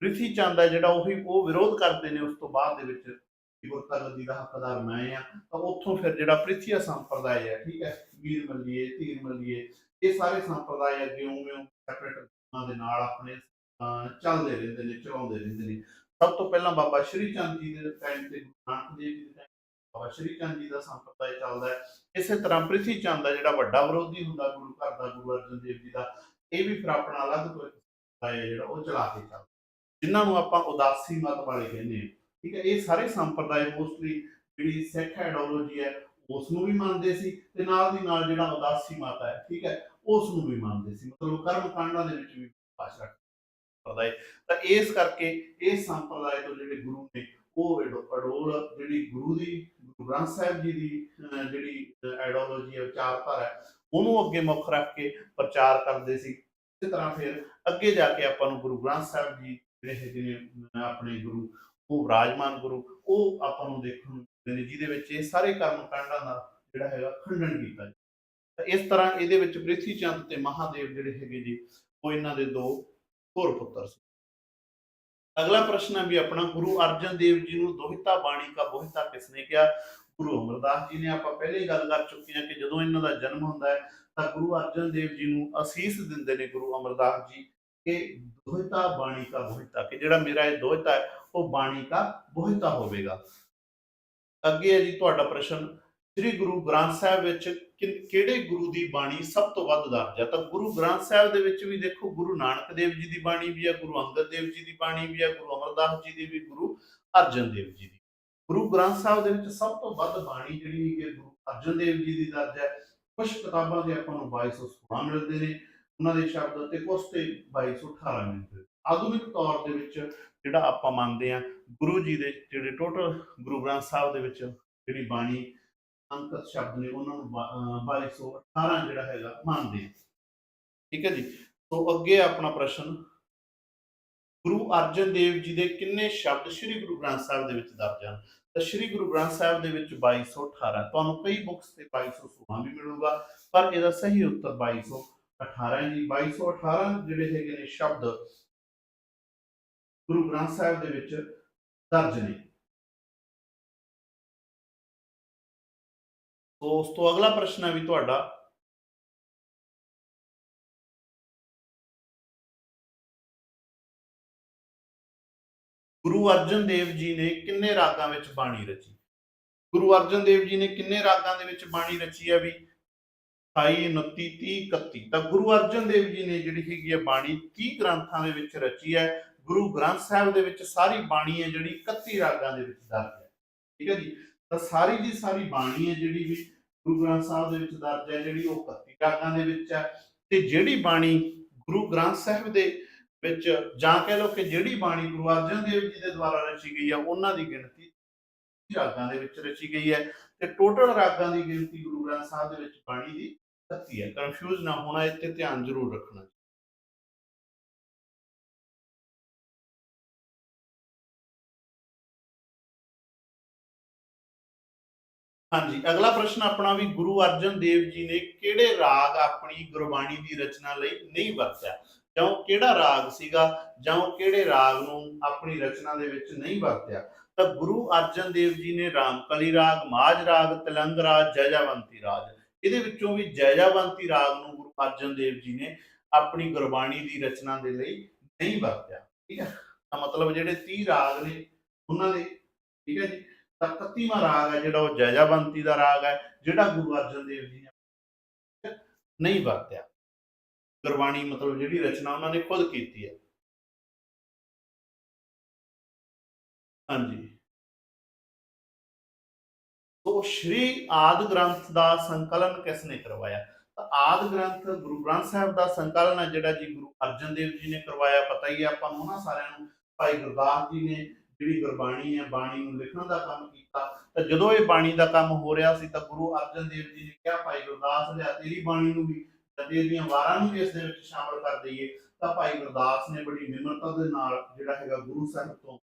ਪ੍ਰਿਥੀ ਚੰਦ ਹੈ ਜਿਹੜਾ ਉਹੀ, ਉਹ ਵਿਰੋਧ ਕਰਦੇ ਨੇ ਉਸ ਤੋਂ ਬਾਅਦ ਦੇ ਵਿੱਚ। ਕਿ ਗੁਰਤਾ ਗੱਦੀ ਦਾ ਹੱਕਦਾਰ ਮੈਂ ਆ ਤਾਂ ਉੱਥੋਂ ਫਿਰ ਜਿਹੜਾ ਪ੍ਰਿਥੀਆ ਸੰਪਰਦਾਇ ਹੈ, ਠੀਕ ਹੈ, ਵੀਰ ਮੱਲੀਏ ਧੀਰ ਮੱਲੀਏ ਇਹ ਸਾਰੇ ਸੰਪਰਦਾਇ ਅੱਗੇ ਉਵੇਂ ਸੈਪਰੇਟ ਦੇ ਨਾਲ ਆਪਣੇ ਚੱਲਦੇ ਰਹਿੰਦੇ ਨੇ, ਚਲਾਉਂਦੇ ਰਹਿੰਦੇ ਨੇ। ਸਭ ਤੋਂ ਪਹਿਲਾਂ ਬਾਬਾ ਸ਼੍ਰੀ ਚੰਦ ਜੀ ਦੇ ਟਾਈਮ ਤੇ ਨਾਨਕ ਦੇਵ ਜੀ ਦੇ time ਬਾਬਾ ਸ਼੍ਰੀ ਚੰਦ ਜੀ ਦਾ ਸੰਪਰਦਾਇ ਚੱਲਦਾ ਹੈ। ਇਸੇ ਤਰ੍ਹਾਂ ਪ੍ਰਿਥੀ ਚੰਦ ਦਾ ਜਿਹੜਾ ਵੱਡਾ ਵਿਰੋਧੀ ਹੁੰਦਾ, ਗੁਰੂ ਘਰ ਦਾ, ਗੁਰੂ ਅਰਜਨ ਦੇਵ ਜੀ ਦਾ, ਇਹ ਵੀ ਫਿਰ ਆਪਣਾ ਅਲੱਗ ਤੋਂ ਸੰਪਰਦਾਇ ਜਿਹੜਾ ਉਹ ਚਲਾ ਕੇ ਚੱਲਦਾ ਜਿਨ੍ਹਾਂ ਨੂੰ ਆਪਾਂ ਉਦਾਸੀ ਮਤ ਵਾਲੇ ਕਹਿੰਦੇ ਹਾਂ। ਠੀਕ ਹੈ, ਇਹ ਸਾਰੇ ਸੰਪਰਦਾਇ ਮੋਸਟਲੀ ਜਿਹੜੀ ਸਿੱਖ ਆਈਡੀਓਲੋਜੀ ਹੈ ਉਸ ਨੂੰ ਵੀ ਮੰਨਦੇ ਸੀ ਤੇ ਨਾਲ ਦੀ ਨਾਲ ਜਿਹੜਾ ਉਦਾਸੀ ਮਤ ਹੈ, ਠੀਕ ਹੈ ਉਸ ਨੂੰ ਵੀ ਮੰਨਦੇ ਸੀ। ਮਤਲਬ ਕਰਮ ਕਾਂਡਾਂ ਦੇ ਵਿੱਚ ਵੀ ਵਿਸ਼ਵਾਸ ਰੱਖਦੇ ਤਾਂ ਇਸ ਕਰਕੇ ਇਸ ਸੰਪਰਦਾਇ ਤੋਂ ਜਿਹੜੇ ਗੁਰੂ ਨੇ, ਉਹ ਅਡੋਲ ਜਿਹੜੀ ਗੁਰੂ ਦੀ, ਗੁਰੂ ਗ੍ਰੰਥ ਸਾਹਿਬ ਜੀ ਦੀ ਜਿਹੜੀ ਆਈਡੀਓਲੋਜੀ ਹੈ, ਵਿਚਾਰਧਾਰਾ ਹੈ, ਉਹਨੂੰ ਅੱਗੇ ਮੁੱਖ ਰੱਖ ਕੇ ਪ੍ਰਚਾਰ ਕਰਦੇ ਸੀ। ਇਸੇ ਤਰ੍ਹਾਂ ਫਿਰ ਅੱਗੇ ਜਾ ਕੇ ਆਪਾਂ ਨੂੰ ਗੁਰੂ ਗ੍ਰੰਥ ਸਾਹਿਬ ਜੀ ਜਿਹੜੇ ਹੈਗੇ ਨੇ ਆਪਣੇ ਗੁਰੂ ਉਹ ਵਿਰਾਜਮਾਨ ਗੁਰੂ, ਉਹ ਆਪਾਂ ਨੂੰ ਦੇਖਣ ਨੂੰ ਮਿਲਦੇ ਨੇ, ਜਿਹਦੇ ਵਿੱਚ ਇਹ ਸਾਰੇ ਕਰਮ ਕਾਂਡਾਂ ਦਾ ਜਿਹੜਾ ਹੈਗਾ ਖੰਡਨ ਕੀਤਾ ਤਾਂ ਇਸ ਤਰ੍ਹਾਂ ਇਹਦੇ ਵਿੱਚ ਪ੍ਰਿਥੀ ਚੰਦ ਤੇ ਮਹਾਦੇਵ ਜਿਹੜੇ ਹੈਗੇ ਜੀ, ਉਹ ਇਹਨਾਂ ਦੇ ਦੋ ਹੋਰ ਪੁੱਤਰ ਸੀ। ਅਗਲਾ ਪ੍ਰਸ਼ਨ ਹੈ ਵੀ ਆਪਣਾ ਗੁਰੂ ਅਰਜਨ ਦੇਵ ਜੀ ਨੂੰ ਦੋਹਿਤਾ ਬਾਣੀ ਕਾ ਬੋਹਿਤਾ ਕਿਸਨੇ ਕਿਹਾ? ਗੁਰੂ ਅਮਰਦਾਸ ਜੀ ਨੇ ਆਪਾਂ ਪਹਿਲੇ ਹੀ ਗੱਲ ਕਰ ਚੁੱਕੇ ਹਾਂ ਕਿ ਜਦੋਂ ਇਹਨਾਂ ਦਾ ਜਨਮ ਹੁੰਦਾ ਹੈ, ਤਾਂ ਗੁਰੂ ਅਰਜਨ ਦੇਵ ਜੀ ਨੂੰ ਅਸੀਸ ਦਿੰਦੇ ਨੇ ਗੁਰੂ ਅਮਰਦਾਸ ਜੀ। ਕਿ ਦੋਹਿਤਾ ਬਾਣੀ ਕਾ ਬੋਹਿਤਾ ਕਿ ਜਿਹੜਾ ਮੇਰਾ ਇਹ ਦੋਹਿਤਾ ਹੈ, ਉਹ ਬਾਣੀ ਕਾ ਬੋਹਿਤਾ ਹੋਵੇਗਾ। ਅੱਗੇ ਹੈ ਜੀ ਤੁਹਾਡਾ ਪ੍ਰਸ਼ਨ, ਸ੍ਰੀ ਗੁਰੂ ਗ੍ਰੰਥ ਸਾਹਿਬ ਵਿੱਚ ਕਿਹੜੇ ਗੁਰੂ ਦੀ ਬਾਣੀ ਸਭ ਤੋਂ ਵੱਧ ਦਰਜ ਹੈ ਤਾਂ ਗੁਰੂ ਗ੍ਰੰਥ ਸਾਹਿਬ ਦੇ ਵਿੱਚ ਵੀ ਦੇਖੋ, ਗੁਰੂ ਨਾਨਕ ਦੇਵ ਜੀ ਦੀ ਬਾਣੀ ਵੀ ਹੈ, ਗੁਰੂ ਅੰਗਦ ਦੇਵ ਜੀ ਦੀ ਬਾਣੀ ਵੀ ਹੈ, ਗੁਰੂ ਅਮਰਦਾਸ ਜੀ ਦੀ ਵੀ, ਗੁਰੂ ਅਰਜਨ ਦੇਵ ਜੀ ਦੀ। ਗੁਰੂ ਗ੍ਰੰਥ ਸਾਹਿਬ ਦੇ ਵਿੱਚ ਸਭ ਤੋਂ ਵੱਧ ਬਾਣੀ ਜਿਹੜੀ ਹੈ, ਗੁਰੂ ਅਰਜਨ ਦੇਵ ਜੀ ਦੀ ਦਰਜ ਹੈ। ਕੁਝ ਕਿਤਾਬਾਂ ਦੇ ਆਪਾਂ ਨੂੰ 2216 ਮਿਲਦੇ ਨੇ। ਉਹਨਾਂ ਦੇ ਸ਼ਬਦ ਤੇ ਕੁਝ ਤੇ 2218 ਮਿਲਦੇ ਨੇ। ਆਧੁਨਿਕ ਤੌਰ ਦੇ ਵਿੱਚ ਜਿਹੜਾ ਆਪਾਂ ਮੰਨਦੇ ਆ ਗੁਰੂ ਜੀ ਦੇ ਜਿਹੜੇ ਟੋਟਲ ਗੁਰੂ ਗ੍ਰੰਥ ਸਾਹਿਬ ਦੇ ਵਿੱਚ ਜਿਹੜੀ ਬਾਣੀ ਅੰਕਤ ਸ਼ਬਦ ਨੇ, ਉਹਨਾਂ ਨੂੰ 2218 ਜਿਹੜਾ ਹੈਗਾ ਮੰਨਦੇ ਆ ਠੀਕ ਹੈ ਜੀ? ਸੋ ਅੱਗੇ ਆਪਣਾ ਪ੍ਰਸ਼ਨ। ਗੁਰੂ ਅਰਜਨ ਦੇਵ ਜੀ ਦੇ ਕਿੰਨੇ ਸ਼ਬਦ ਸ੍ਰੀ ਗੁਰੂ ਗ੍ਰੰਥ ਸਾਹਿਬ ਦੇ ਵਿੱਚ ਦਰਜ ਹਨ? ਤਾਂ ਸ੍ਰੀ ਗੁਰੂ ਗ੍ਰੰਥ ਸਾਹਿਬ ਦੇ ਵਿੱਚ 2218 ਤੁਹਾਨੂੰ ਕਈ ਬੁੱਕਸ ਤੇ 2216 ਵੀ ਮਿਲੂਗਾ, ਪਰ ਇਹਦਾ ਸਹੀ ਉੱਤਰ 2218 ਹੈ ਜੀ 2218 ਜਿਹੜੇ ਹੈਗੇ ਨੇ ਸ਼ਬਦ ਗੁਰੂ ਗ੍ਰੰਥ ਸਾਹਿਬ ਦੇ ਵਿੱਚ ਦਰਜ ਨੇ। ਸੋ ਉਸ ਤੋਂ ਅਗਲਾ ਪ੍ਰਸ਼ਨ ਹੈ ਵੀ ਤੁਹਾਡਾ। ਗੁਰੂ ਅਰਜਨ ਦੇਵ ਜੀ ਨੇ ਕਿੰਨੇ ਰਾਗਾਂ ਵਿੱਚ ਬਾਣੀ ਰਚੀ? ਗੁਰੂ ਅਰਜਨ ਦੇਵ ਜੀ ਨੇ ਕਿੰਨੇ ਰਾਗਾਂ ਦੇ ਵਿੱਚ ਬਾਣੀ ਰਚੀ ਹੈ ਵੀ 28 29 30 31 ਤਾਂ ਗੁਰੂ ਅਰਜਨ ਦੇਵ ਜੀ ਨੇ ਜਿਹੜੀ ਹੈਗੀ ਹੈ ਬਾਣੀ 30 ਗ੍ਰੰਥਾਂ ਦੇ ਵਿੱਚ ਰਚੀ ਹੈ। ਗੁਰੂ ਗ੍ਰੰਥ ਸਾਹਿਬ ਦੇ ਵਿੱਚ ਸਾਰੀ ਬਾਣੀ ਹੈ ਜਿਹੜੀ 31 ਰਾਗਾਂ ਦੇ ਵਿੱਚ ਦਰਜ ਹੈ। ਠੀਕ ਹੈ ਜੀ? ਤਾਂ ਸਾਰੀ ਦੀ ਸਾਰੀ ਬਾਣੀ ਹੈ ਜਿਹੜੀ ਵੀ ਗੁਰੂ ਗ੍ਰੰਥ ਸਾਹਿਬ ਦੇ ਵਿੱਚ ਦਰਜ ਹੈ, ਜਿਹੜੀ ਉਹ 31 ਰਾਗਾਂ ਦੇ ਵਿੱਚ ਹੈ। ਤੇ ਜਿਹੜੀ ਬਾਣੀ ਗੁਰੂ ਗ੍ਰੰਥ ਸਾਹਿਬ ਦੇ ਵਿੱਚ ਜਾਂ ਕਹਿ ਲਓ ਕਿ ਜਿਹੜੀ ਬਾਣੀ ਗੁਰੂ ਅਰਜਨ ਦੇਵ ਜੀ ਦੇ ਦੁਆਰਾ ਰਚੀ ਗਈ ਹੈ ਉਹਨਾਂ ਦੀ ਗਿਣਤੀ ਰਾਗਾਂ ਦੇ ਵਿੱਚ ਰਚੀ ਗਈ ਹੈ। ਤੇ ਟੋਟਲ ਰਾਗਾਂ ਦੀ ਗਿਣਤੀ ਗੁਰੂ ਗ੍ਰੰਥ ਸਾਹਿਬ ਦੇ ਵਿੱਚ ਬਾਣੀ ਦੀ 31 ਹੈ। ਕਨਫਿਊਜ਼ ਨਾ ਹੋਣਾ ਇੱਥੇ ਧਿਆਨ ਜ਼ਰੂਰ ਰੱਖਣਾ ਹਾਂਜੀ, ਅਗਲਾ ਪ੍ਰਸ਼ਨ ਆਪਣਾ ਵੀ ਗੁਰੂ ਅਰਜਨ ਦੇਵ ਜੀ ਨੇ ਕਿਹੜੇ ਰਾਗ ਆਪਣੀ ਗੁਰਬਾਣੀ ਦੀ ਰਚਨਾ ਲਈ ਨਹੀਂ ਵਰਤਿਆ? ਜਾਂ ਉਹ ਕਿਹੜਾ ਰਾਗ ਸੀਗਾ ਜਾਂ ਉਹ ਕਿਹੜੇ ਰਾਗ ਨੂੰ ਆਪਣੀ ਰਚਨਾ ਦੇ ਵਿੱਚ ਨਹੀਂ ਵਰਤਿਆ? ਤਾਂ ਗੁਰੂ ਅਰਜਨ ਦੇਵ ਜੀ ਨੇ ਰਾਮਕਲੀ ਰਾਗ, ਮਾਝ ਰਾਗ, ਤਿਲੰਗ ਰਾਗ ਜੈਜਾਵੰਤੀ ਰਾਗ ਇਹਦੇ ਵਿੱਚੋਂ ਵੀ ਜੈਜਾਵੰਤੀ ਰਾਗ ਨੂੰ ਗੁਰੂ ਅਰਜਨ ਦੇਵ ਜੀ ਨੇ ਆਪਣੀ ਗੁਰਬਾਣੀ ਦੀ ਰਚਨਾ ਦੇ ਲਈ ਨਹੀਂ ਵਰਤਿਆ, ਠੀਕ ਹੈ? ਤਾਂ ਮਤਲਬ ਜਿਹੜੇ 30 ਰਾਗ ਨੇ ਉਹਨਾਂ ਦੇ, ਠੀਕ ਹੈ ਜੀ? ਤਾਂ 31ਵਾਂ ਰਾਗ ਹੈ ਜਿਹੜਾ ਉਹ ਜੈਜਾਵੰਤੀ ਦਾ ਰਾਗ ਹੈ, ਜਿਹੜਾ ਗੁਰੂ ਅਰਜਨ ਦੇਵ ਜੀ ਨੇ ਨਹੀਂ ਵਰਤਿਆ। ਗੁਰਬਾਣੀ ਮਤਲਬ ਜਿਹੜੀ ਰਚਨਾ ਉਹਨਾਂ ਨੇ ਖੁਦ ਕੀਤੀ ਹੈ। ਹਾਂਜੀ। ਤੋ ਸ਼੍ਰੀ ਆਦ ਗ੍ਰੰਥ ਦਾ ਸੰਕਲਨ ਕਿਸ ਨੇ ਕਰਵਾਇਆ? ਤਾਂ ਆਦ ਗ੍ਰੰਥ ਗੁਰੂ ਗ੍ਰੰਥ ਸਾਹਿਬ ਦਾ ਸੰਕਲਨ ਹੈ ਜਿਹੜਾ ਜੀ ਗੁਰੂ ਅਰਜਨ ਦੇਵ ਜੀ ਨੇ ਕਰਵਾਇਆ। ਪਤਾ ਹੀ ਹੈ ਆਪਾਂ ਨੂੰ ਨਾ ਸਾਰਿਆਂ ਨੂੰ, ਭਾਈ ਗੁਰਦਾਸ ਜੀ ਨੇ ਜਿਹੜੀ ਗੁਰਬਾਣੀ ਹੈ, ਬਾਣੀ ਨੂੰ ਲਿਖਣ ਦਾ ਕੰਮ ਕੀਤਾ। ਤਾਂ ਜਦੋਂ ਇਹ ਬਾਣੀ ਦਾ ਕੰਮ ਹੋ ਰਿਹਾ ਸੀ, ਤਾਂ ਗੁਰੂ ਅਰਜਨ ਦੇਵ ਜੀ ਨੇ ਕਿਹਾ, ਭਾਈ ਗੁਰਦਾਸ ਲਿਆ ਤੇਰੀ ਬਾਣੀ ਨੂੰ ਵੀ ਤੇ ਦੀਆਂ ਵਾਰਾਂ ਨੂੰ ਵੀ ਇਸ ਦੇ ਵਿੱਚ ਸ਼ਾਮਲ ਕਰ ਦਈਏ। ਤਾਂ ਭਾਈ ਗੁਰਦਾਸ ਨੇ ਬੜੀ ਨਿਮਰਤਾ ਦੇ ਨਾਲ ਜਿਹੜਾ ਹੈਗਾ ਗੁਰੂ ਸਾਹਿਬ ਤੋਂ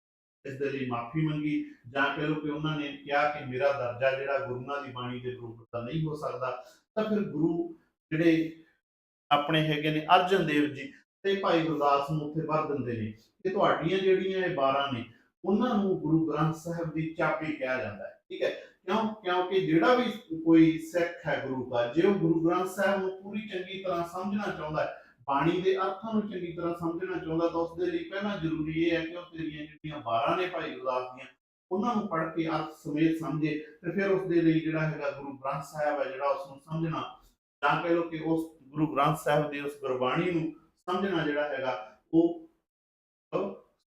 ਇਸ ਦੇ ਲਈ ਮਾਫੀ ਮੰਗੀ, ਜਾਂ ਕਹਿ ਕਿ ਉਹਨਾਂ ਨੇ ਕਿਹਾ ਕਿ ਮੇਰਾ ਦਰਜਾ ਜਿਹੜਾ ਗੁਰੂਆਂ ਦੀ ਬਾਣੀ ਦੇ ਬਰੋਬਰ ਦਾ ਨਹੀਂ ਹੋ ਸਕਦਾ, ਤਾਂ ਫਿਰ ਗੁਰੂ ਜਿਹੜੇ ਆਪਣੇ ਹੈਗੇ ਨੇ ਅਰਜਨ ਦੇਵ ਜੀ ਤੇ ਭਾਈ ਗੁਰਦਾਸ ਨੂੰ ਉੱਥੇ ਵਰ ਦਿੰਦੇ ਨੇ। ਕਿ ਤੁਹਾਡੀਆਂ ਜਿਹੜੀਆਂ ਇਹ 12 ਨੇ, ਉਹਨਾਂ ਨੂੰ ਗੁਰੂ ਗ੍ਰੰਥ ਸਾਹਿਬ ਦੀ ਚਾਬੀ ਕਿਹਾ ਜਾਂਦਾ ਹੈ। ਠੀਕ ਹੈ? ਕਿਉਂ? ਕਿਉਂਕਿ ਜਿਹੜਾ ਵੀ ਕੋਈ ਸਿੱਖ ਹੈ ਗੁਰੂ ਦਾ ਜੇ ਉਹ ਗੁਰੂ ਗ੍ਰੰਥ ਸਾਹਿਬ ਨੂੰ ਪੂਰੀ ਚੰਗੀ ਤਰ੍ਹਾਂ ਸਮਝਣਾ ਚਾਹੁੰਦਾ ਹੈ ਬਾਣੀ ਦੇ ਅਰਥਾਂ ਨੂੰ ਚੰਗੀ ਤਰ੍ਹਾਂ ਸਮਝਣਾ ਚਾਹੁੰਦਾ ਤਾਂ ਉਸ ਦੇ ਲਈ ਪਹਿਲਾਂ ਜ਼ਰੂਰੀ ਇਹ ਹੈ ਕਿ ਉਹ ਤੇਰੀਆਂ ਜਿਹੜੀਆਂ 12 ਨੇ ਭਾਈ ਗੁਰਦਾਸ ਦੀਆਂ, ਉਹਨਾਂ ਨੂੰ ਪੜ੍ਹ ਕੇ ਅਰਥ ਸਮੇਤ ਸਮਝੇ ਤੇ ਫਿਰ ਉਸ ਦੇ ਲਈ ਜਿਹੜਾ ਹੈਗਾ ਗੁਰੂ ਗ੍ਰੰਥ ਸਾਹਿਬ ਹੈ ਜਿਹੜਾ ਉਸ ਨੂੰ ਸਮਝਣਾ, ਜਾਂ ਕਹਿ ਲਓ ਕਿ ਉਸ ਗੁਰੂ ਗ੍ਰੰਥ ਸਾਹਿਬ ਦੀ ਉਸ ਗੁਰਬਾਣੀ ਨੂੰ ਸਮਝਣਾ ਜਿਹੜਾ ਹੈਗਾ, ਉਹ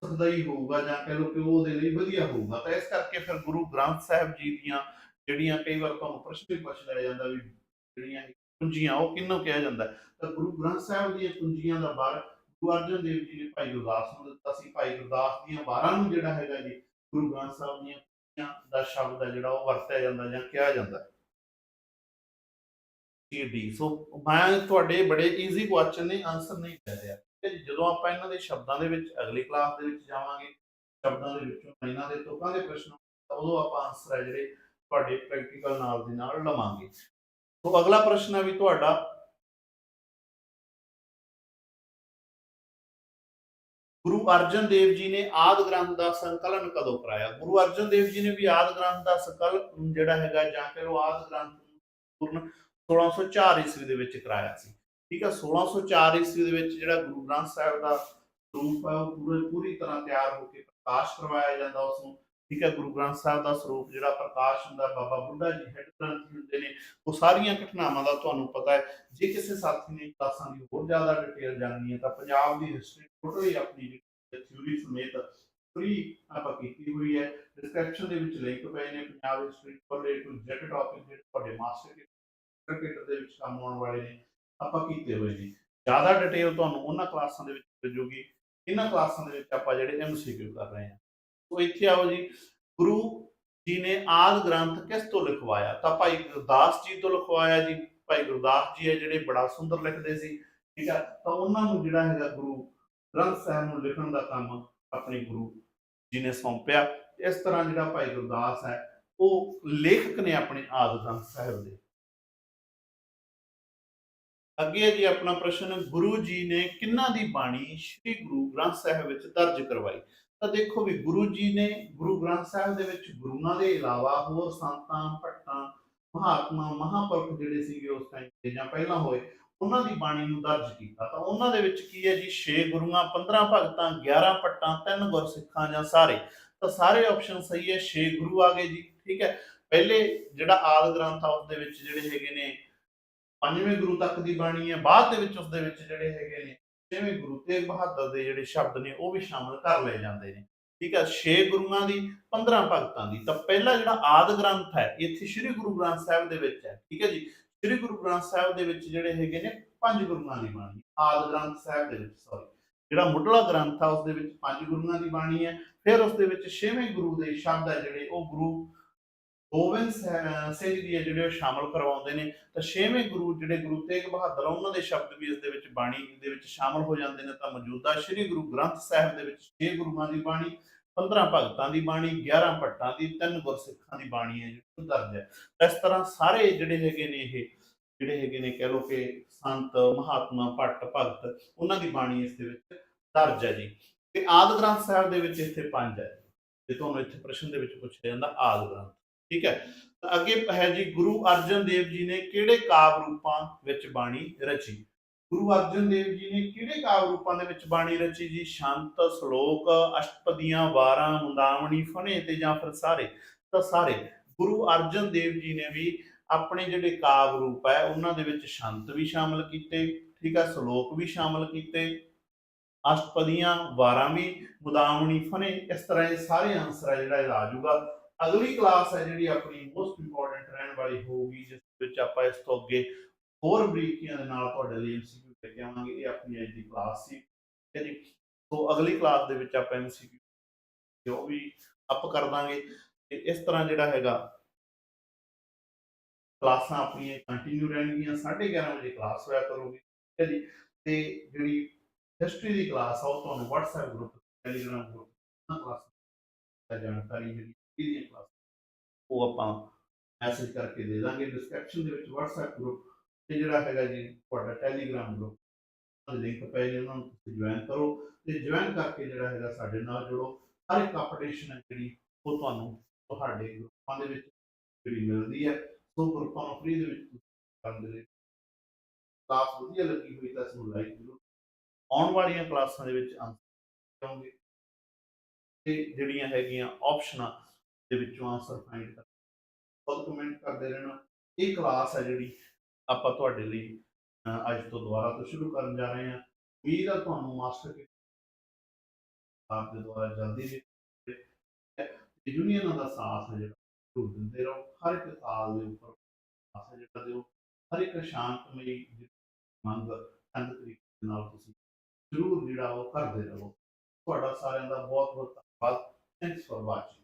ਸਖਦਾਈ ਹੋਊਗਾ ਜਾਂ ਕਹਿ ਲਓ ਕਿ ਉਹਦੇ ਲਈ ਵਧੀਆ ਹੋਊਗਾ। ਤਾਂ ਇਸ ਕਰਕੇ ਫਿਰ ਗੁਰੂ ਗ੍ਰੰਥ ਸਾਹਿਬ ਜੀ ਦੀਆਂ ਜਿਹੜੀਆਂ ਕਈ ਵਾਰ ਤੁਹਾਨੂੰ ਪ੍ਰਸ਼ਨ ਪੁੱਛ ਲਿਆ ਜਾਂਦਾ ਵੀ ਜਿਹੜੀਆਂ ਕੁੰਜੀਆਂ, ਉਹ ਕਿਹਨੂੰ ਕਿਹਾ ਜਾਂਦਾ ਹੈ? ਤਾਂ ਗੁਰੂ ਗ੍ਰੰਥ ਸਾਹਿਬ ਦੀਆਂ ਕੁੰਜੀਆਂ ਦਾ ਬਾਰ ਗੁਰੂ ਅਰਜਨ ਦੇਵ ਜੀ ਨੇ ਭਾਈ ਗੁਰਦਾਸ ਨੂੰ ਦਿੱਤਾ ਸੀ। ਭਾਈ ਗੁਰਦਾਸ ਦੀਆਂ ਬਾਰਾਂ ਨੂੰ ਜਿਹੜਾ ਹੈਗਾ ਜੀ, ਗੁਰੂ ਗ੍ਰੰਥ ਸਾਹਿਬ ਦੀਆਂ ਕੁੰਜੀਆਂ ਦਾ ਸ਼ਬਦ ਹੈ ਜਿਹੜਾ ਉਹ ਵਰਤਿਆ ਜਾਂਦਾ ਜਾਂ ਕਿਹਾ ਜਾਂਦਾ ਹੈ। ਡੀ ਸੋ ਮੈਂ ਤੁਹਾਡੇ ਬੜੇ ਈਜ਼ੀ ਕੁਐਸਚਨ ਨੇ ਆਨਸਰ ਨਹੀਂ ਦੇ ਰਿਹਾ। ਠੀਕ ਹੈ ਜੀ, ਜਦੋਂ ਆਪਾਂ ਇਹਨਾਂ ਦੇ ਸ਼ਬਦਾਂ ਦੇ ਵਿੱਚ ਅਗਲੀ ਕਲਾਸ ਦੇ ਵਿੱਚ ਜਾਵਾਂਗੇ, ਸ਼ਬਦਾਂ ਦੇ ਵਿੱਚੋਂ ਇਹਨਾਂ ਦੇ, ਤੁਕਾਂ ਦੇ ਪ੍ਰਸ਼ਨ, ਤਾਂ ਉਦੋਂ ਆਪਾਂ ਆਨਸਰ ਹੈ ਜਿਹੜੇ ਤੁਹਾਡੇ ਪ੍ਰੈਕਟੀਕਲ ਨਾਲ ਦੇ ਨਾਲ ਲਵਾਂਗੇ। ਸੋ ਅਗਲਾ ਪ੍ਰਸ਼ਨ ਹੈ ਵੀ ਤੁਹਾਡਾ। ਗੁਰੂ ਅਰਜਨ ਦੇਵ ਜੀ ਨੇ ਆਦ ਗ੍ਰੰਥ ਦਾ ਸੰਕਲਨ ਕਦੋਂ ਕਰਾਇਆ? ਗੁਰੂ ਅਰਜਨ ਦੇਵ ਜੀ ਨੇ ਵੀ ਆਦ ਗ੍ਰੰਥ ਦਾ ਸੰਕਲਨ ਜਿਹੜਾ ਹੈਗਾ ਜਾਂ ਫਿਰ ਉਹ ਆਦ ਗ੍ਰੰਥ ਪੂਰਨ 1604 ਈਸਵੀ ਦੇ ਵਿੱਚ ਕਰਾਇਆ ਸੀ। ਠੀਕ ਹੈ 1604 ਈਸਵੀ ਦੇ ਵਿੱਚ ਜਿਹੜਾ ਗੁਰੂ ਗ੍ਰੰਥ ਸਾਹਿਬ ਦਾ ਸਰੂਪ ਹੈ, ਉਹ ਪੂਰੇ ਪੂਰੀ ਤਰ੍ਹਾਂ ਤਿਆਰ ਹੋ ਕੇ ਪ੍ਰਕਾਸ਼ ਕਰਵਾਇਆ ਜਾਂਦਾ ਉਸ ਨੂੰ। ਠੀਕ ਹੈ, ਗੁਰੂ ਗ੍ਰੰਥ ਸਾਹਿਬ ਦਾ ਸਰੂਪ ਜਿਹੜਾ ਪ੍ਰਕਾਸ਼ ਹੁੰਦਾ ਬਾਬਾ ਬੁੱਢਾ ਜੀ ਹੈਡ ਗ੍ਰੰਥੀ ਹੁੰਦੇ ਨੇ, ਉਹ ਸਾਰੀਆਂ ਘਟਨਾਵਾਂ ਦਾ ਤੁਹਾਨੂੰ ਪਤਾ ਹੈ। ਜੇ ਕਿਸੇ ਸਾਥੀ ਨੇ ਕਲਾਸਾਂ ਦੀ ਹੋਰ ਜ਼ਿਆਦਾ ਡਿਟੇਲ ਜਾਣਨੀ ਹੈ, ਤਾਂ ਪੰਜਾਬ ਦੀ ਹਿਸਟਰੀ ਟੋਟਲੀ ਆਪਣੀ ਥਿਊਰੀ ਸਮੇਤ ਫ੍ਰੀ ਆਪਾਂ ਕੀਤੀ ਹੋਈ ਹੈ। ਡਿਸਕ੍ਰਿਪਸ਼ਨ ਦੇ ਵਿੱਚ ਲਿੰਕ ਪਏ ਨੇ, ਪੰਜਾਬ ਹਿਸਟਰੀ ਪਰ ਟੂ ਜ਼ੈਡ ਟਾਪਿਕ ਜਿਹੜੇ ਤੁਹਾਡੇ ਮਾਸਟਰ ਸਰਟੀਫਿਕੇਟ ਦੇ ਵਿੱਚ ਕੰਮ ਆਉਣ ਵਾਲੇ ਨੇ, ਆਪਾਂ ਕੀਤੇ ਹੋਏ ਨੇ। ਜ਼ਿਆਦਾ ਡਿਟੇਲ ਤੁਹਾਨੂੰ ਉਹਨਾਂ ਕਲਾਸਾਂ ਦੇ ਵਿੱਚ ਮਿਲੂਗੀ ਇਹਨਾਂ ਕਲਾਸਾਂ ਦੇ ਵਿੱਚ ਆਪਾਂ ਜਿਹੜੇ ਐਮਸੀਕਿਊ ਕਰ ਰਹੇ ਹਾਂ। ਸੋ ਇੱਥੇ ਆਓ ਜੀ, ਗੁਰੂ ਜੀ ਨੇ ਆਦ ਗ੍ਰੰਥ ਕਿਸ ਤੋਂ ਲਿਖਵਾਇਆ? ਤਾਂ ਭਾਈ ਗੁਰਦਾਸ ਜੀ ਤੋਂ ਲਿਖਵਾਇਆ ਜੀ, ਭਾਈ ਗੁਰਦਾਸ ਜੀ ਹੈ ਜਿਹੜੇ ਬੜਾ ਸੁੰਦਰ ਲਿਖਦੇ ਸੀ, ਠੀਕ ਹੈ ਤਾਂ ਉਹਨਾਂ ਨੂੰ ਜਿਹੜਾ ਹੈਗਾ ਗੁਰੂ ਗ੍ਰੰਥ ਸਾਹਿਬ ਨੂੰ ਲਿਖਣ ਦਾ ਕੰਮ ਆਪਣੇ ਗੁਰੂ ਜੀ ਨੇ ਸੌਂਪਿਆ। ਇਸ ਤਰ੍ਹਾਂ ਜਿਹੜਾ ਭਾਈ ਗੁਰਦਾਸ ਹੈ, ਉਹ ਲੇਖਕ ਨੇ ਆਪਣੇ ਆਦਿ ਗ੍ਰੰਥ ਸਾਹਿਬ ਦੇ। ਅੱਗੇ ਜੀ ਆਪਣਾ ਪ੍ਰਸ਼ਨ, ਗੁਰੂ ਜੀ ਨੇ ਕਿੰਨਾ ਦੀ ਬਾਣੀ ਸ੍ਰੀ ਗੁਰੂ ਗ੍ਰੰਥ ਸਾਹਿਬ ਵਿੱਚ ਦਰਜ ਕਰਵਾਈ? ਤਾਂ ਦੇਖੋ ਵੀ ਗੁਰੂ ਜੀ ਨੇ ਗੁਰੂ ਗ੍ਰੰਥ ਸਾਹਿਬ ਦੇ ਵਿੱਚ ਗੁਰੂਆਂ ਦੇ ਇਲਾਵਾ ਹੋਰ ਸੰਤਾਂ ਭੱਟਾਂ ਮਹਾਤਮਾ, ਮਹਾਪੁਰਖ ਜਿਹੜੇ ਸੀਗੇ ਉਸ ਟਾਈਮ ਤੇ ਜਾਂ ਪਹਿਲਾਂ ਹੋਏ, ਉਹਨਾਂ ਦੀ ਬਾਣੀ ਨੂੰ ਦਰਜ ਕੀਤਾ। ਤਾਂ ਉਹਨਾਂ ਦੇ ਵਿੱਚ ਕੀ ਹੈ ਜੀ? 6 ਗੁਰੂਆਂ 15 ਭਗਤਾਂ 11 ਭੱਟਾਂ ਤਿੰਨ ਗੁਰਸਿੱਖਾਂ ਜਾਂ ਸਾਰੇ। ਤਾਂ ਸਾਰੇ ਆਪਸ਼ਨ ਸਹੀ ਹੈ 6 ਗੁਰੂ ਆ ਗਏ ਜੀ, ਠੀਕ ਹੈ? ਪਹਿਲੇ ਜਿਹੜਾ ਆਦ ਗ੍ਰੰਥ ਆ ਉਸ ਦੇ ਵਿੱਚ ਜਿਹੜੇ ਹੈਗੇ ਨੇ, ਪੰਜਵੇਂ ਗੁਰੂ ਤੱਕ ਦੀ ਬਾਣੀ ਹੈ, ਬਾਅਦ ਦੇ ਵਿੱਚ ਉਸ ਦੇ ਵਿੱਚ ਜਿਹੜੇ ਹੈਗੇ ਨੇ ਛੇਵੇਂ ਗੁਰੂ ਤੇਗ ਬਹਾਦਰ ਦੇ ਜਿਹੜੇ ਸ਼ਬਦ ਨੇ, ਉਹ ਵੀ ਸ਼ਾਮਲ ਕਰ ਲਏ ਜਾਂਦੇ ਨੇ। ਠੀਕ ਹੈ 6 ਗੁਰੂਆਂ ਦੀ 15 ਭਗਤਾਂ ਦੀ। ਤਾਂ ਪਹਿਲਾ ਜਿਹੜਾ ਆਦ ਗ੍ਰੰਥ ਹੈ ਇੱਥੇ ਸ੍ਰੀ ਗੁਰੂ ਗ੍ਰੰਥ ਸਾਹਿਬ ਦੇ ਵਿੱਚ ਹੈ। ਠੀਕ ਹੈ ਜੀ? ਸ੍ਰੀ ਗੁਰੂ ਗ੍ਰੰਥ ਸਾਹਿਬ ਦੇ ਵਿੱਚ ਜਿਹੜੇ ਹੈਗੇ ਨੇ, ਪੰਜ ਗੁਰੂਆਂ ਦੀ ਬਾਣੀ। ਆਦ ਗ੍ਰੰਥ ਸਾਹਿਬ ਦੇ ਵਿੱਚ ਸੌਰੀ ਜਿਹੜਾ ਮੁੱਢਲਾ ਗ੍ਰੰਥ ਆ, ਉਸ ਦੇ ਵਿੱਚ ਪੰਜ ਗੁਰੂਆਂ ਦੀ ਬਾਣੀ ਹੈ। ਫਿਰ ਉਸ ਦੇ ਵਿੱਚ ਛੇਵੇਂ ਗੁਰੂ ਦੇ ਸ਼ਬਦ ਹੈ ਜਿਹੜੇ, ਉਹ ਗੁਰੂ ਗੋਬਿੰਦ ਸੈ- ਸਿੰਘ ਜੀ ਹੈ ਜਿਹੜੇ ਉਹ ਸ਼ਾਮਲ ਕਰਵਾਉਂਦੇ ਨੇ, ਤਾਂ ਛੇਵੇਂ ਗੁਰੂ ਜਿਹੜੇ ਗੁਰੂ ਤੇਗ ਬਹਾਦਰ ਉਹਨਾਂ ਦੇ ਸ਼ਬਦ ਵੀ ਇਸ ਦੇ ਵਿੱਚ ਬਾਣੀ ਦੇ ਵਿੱਚ ਸ਼ਾਮਲ ਹੋ ਜਾਂਦੇ ਨੇ, ਤਾਂ ਮੌਜੂਦਾ ਸ੍ਰੀ ਗੁਰੂ ਗ੍ਰੰਥ ਸਾਹਿਬ ਦੇ ਵਿੱਚ 6 ਗੁਰੂਆਂ ਦੀ ਬਾਣੀ 15 ਭਗਤਾਂ ਦੀ ਬਾਣੀ 11 ਭੱਟਾਂ ਦੀ, ਤਿੰਨ ਗੁਰਸਿੱਖਾਂ ਦੀ ਬਾਣੀ ਹੈ, ਜਿਹੜੀ ਦਰਜ ਹੈ। ਇਸ ਤਰ੍ਹਾਂ ਸਾਰੇ ਜਿਹੜੇ ਹੈਗੇ ਨੇ ਇਹ, ਜਿਹੜੇ ਹੈਗੇ ਨੇ ਕਹਿ ਲਓ ਕਿ ਸੰਤ, ਮਹਾਤਮਾ, ਭੱਟ, ਭਗਤ, ਉਹਨਾਂ ਦੀ ਬਾਣੀ ਇਸ ਦੇ ਵਿੱਚ ਦਰਜ ਹੈ ਜੀ। ਤੇ ਆਦ ਗ੍ਰੰਥ ਸਾਹਿਬ ਦੇ ਵਿੱਚ ਇੱਥੇ ਪੰਜ ਹੈ। ਜੇ ਤੁਹਾਨੂੰ ਇੱਥੇ ਪ੍ਰਸ਼ਨ ਦੇ ਵਿੱਚ ਪੁੱਛਿਆ ਜਾਂਦਾ, ਆਦ ਗ੍ਰੰਥ। ਠੀਕ ਹੈ? ਤਾਂ ਅੱਗੇ ਹੈ ਜੀ, ਗੁਰੂ ਅਰਜਨ ਦੇਵ ਜੀ ਨੇ ਕਿਹੜੇ ਕਾਵ ਰੂਪਾਂ ਵਿੱਚ ਬਾਣੀ ਰਚੀ? ਗੁਰੂ ਅਰਜਨ ਦੇਵ ਜੀ ਨੇ ਕਿਹੜੇ ਕਾਵ ਰੂਪਾਂ ਦੇ ਵਿੱਚ ਬਾਣੀ ਰਚੀ ਜੀ? ਸ਼ਾਂਤ ਸ਼ਲੋਕ, ਅਸ਼ਟਪਦੀਆਂ, ਵਾਰਾਂ, ਮੁੰਦਾਵਣੀ, ਫਣੇ ਤੇ ਜਾਂ ਫਿਰ ਸਾਰੇ? ਤਾਂ ਸਾਰੇ। ਗੁਰੂ ਅਰਜਨ ਦੇਵ ਜੀ ਨੇ ਵੀ ਆਪਣੇ ਜਿਹੜੇ ਕਾਵ ਰੂਪ ਹੈ, ਉਹਨਾਂ ਦੇ ਵਿੱਚ ਸ਼ਾਂਤ ਵੀ ਸ਼ਾਮਲ ਕੀਤੇ, ਠੀਕ ਹੈ? ਸ਼ਲੋਕ ਵੀ ਸ਼ਾਮਲ ਕੀਤੇ। ਅਸ਼ਟਪਦੀਆਂ, ਵਾਰਾਂ ਵੀ, ਮੁਦਾਵਣੀ ਫਨੇ ਇਸ ਤਰ੍ਹਾਂ ਇਹ ਸਾਰੇ ਆਨਸਰ ਹੈ ਜਿਹੜਾ ਇਹ ਆ ਜਾਊਗਾ ਅਗਲੀ ਕਲਾਸ ਹੈ ਜਿਹੜੀ ਆਪਣੀ ਮੋਸਟ ਇੰਪੋਰਟੈਂਟ ਰਹਿਣ ਵਾਲੀ ਹੋਊਗੀ, ਜਿਸ ਵਿੱਚ ਆਪਾਂ ਇਸ ਤੋਂ ਅੱਗੇ ਹੋਰ ਬਰੀਕੀਆਂ ਦੇ ਨਾਲ ਤੁਹਾਡੇ ਲਈ ਐਮਸੀਕਿਊ ਲੈ ਕੇ ਆਵਾਂਗੇ। ਇਹ ਆਪਣੀ ਅੱਜ ਦੀ ਕਲਾਸ ਸੀ। ਜੀ, ਸੋ ਅਗਲੀ ਕਲਾਸ ਦੇ ਵਿੱਚ ਆਪਾਂ ਐਮਸੀਕਿਊ ਜੋ ਵੀ ਅਪ ਕਰ ਦਾਂਗੇ। ਤੇ ਇਸ ਤਰ੍ਹਾਂ ਜਿਹੜਾ ਹੈਗਾ, ਕਲਾਸਾਂ ਆਪਣੀਆਂ ਕੰਟੀਨਿਊ ਰਹਿਣਗੀਆਂ। 11:30 ਵਜੇ ਕਲਾਸ ਹੋਇਆ ਕਰੂਗੀ। ਠੀਕ ਹੈ ਜੀ? ਤੇ ਜਿਹੜੀ ਹਿਸਟਰੀ ਦੀ ਕਲਾਸ ਆ, ਉਹ ਤੁਹਾਨੂੰ WhatsApp ਗਰੁੱਪ ਟੈਲੀਗ੍ਰਾਮ ਗਰੁੱਪ ਉਹਨਾਂ ਕਲਾਸ ਦਾ ਜਾਣਕਾਰੀ ਜਿਹੜੀ ਇਹਦੀ ਕਲਾਸ ਉਹ ਆਪਾਂ ਮੈਸੇਜ ਕਰਕੇ ਦੇ ਦਾਂਗੇ ਡਿਸਕ੍ਰਿਪਸ਼ਨ ਦੇ ਵਿੱਚ WhatsApp ਗਰੁੱਪ ਤੇ ਜਿਹੜਾ ਹੈਗਾ ਜੀ, ਤੁਹਾਡਾ ਟੈਲੀਗ੍ਰਾਮ ਗਰੁੱਪ ਉਹਦੇ ਲਿੰਕ ਪਏ ਨੇ ਉਹਨਾਂ ਨੂੰ ਤੁਸੀਂ ਜੁਆਇਨ ਕਰੋ ਤੇ ਜੁਆਇਨ ਕਰਕੇ ਜਿਹੜਾ ਹੈਗਾ ਸਾਡੇ ਨਾਲ ਜੁੜੋ। ਹਰ ਇੱਕ ਅਪਡੇਸ਼ਨ ਹੈ ਜਿਹੜੀ, ਉਹ ਤੁਹਾਨੂੰ ਤੁਹਾਡੇ ਗਰੁੱਪਾਂ ਦੇ ਵਿੱਚ ਜਿਹੜੀ ਮਿਲਦੀ ਹੈ, ਸੋ ਗਰੁੱਪਾਂ ਨੂੰ ਫ੍ਰੀ ਦੇ ਵਿੱਚ ਕਰਨ ਦੇ ਲਈ ਕਲਾਸ ਵਧੀਆ ਲੱਗੀ ਹੋਈ ਤਾਂ ਇਸ ਨੂੰ ਲਾਈਕ ਜ਼ਰੂਰ ਆਉਣ ਵਾਲੀਆਂ ਕਲਾਸਾਂ ਦੇ ਵਿੱਚ ਆਨਸਰ ਕਰਾਂਗੇ। ਤੇ ਜਿਹੜੀਆਂ ਹੈਗੀਆਂ ਆਪਸ਼ਨਾਂ ਦੇ ਵਿੱਚੋਂ ਆਨਸਰ ਫਾਈਂਡ ਕਰ ਖੁਦ ਕਮੈਂਟ ਕਰਦੇ ਰਹਿਣਾ। ਇਹ ਕਲਾਸ ਹੈ ਜਿਹੜੀ ਆਪਾਂ ਤੁਹਾਡੇ ਲਈ ਅੱਜ ਤੋਂ ਦੁਬਾਰਾ ਤੋਂ ਸ਼ੁਰੂ ਕਰਨ ਜਾ ਰਹੇ ਹਾਂ। ਉਮੀਦ ਹੈ ਤੁਹਾਨੂੰ ਮਾਸਟਰ ਕੇ ਆਪ ਦੇ ਦੁਆਰਾ ਜਲਦੀ ਦੇ ਤੇ ਦਾ ਸਾਥ ਹੈ ਜਿਹੜਾ, ਜ਼ਰੂਰ ਦਿੰਦੇ ਰਹੋ। ਹਰ ਇੱਕ ਸਾਲ ਦੇ ਉੱਪਰ ਸਾਥ ਹੈ ਜਿਹੜਾ ਦਿਓ। ਹਰ ਇੱਕ ਸ਼ਾਂਤਮਈ ਮੰਗ ਅੰਤ ਤਰੀਕੇ ਨਾਲ ਤੁਸੀਂ ਜ਼ਰੂਰ ਜਿਹੜਾ ਉਹ ਕਰਦੇ ਰਹੋ। ਤੁਹਾਡਾ ਸਾਰਿਆਂ ਦਾ ਬਹੁਤ ਬਹੁਤ ਧੰਨਵਾਦ। Thanks for watching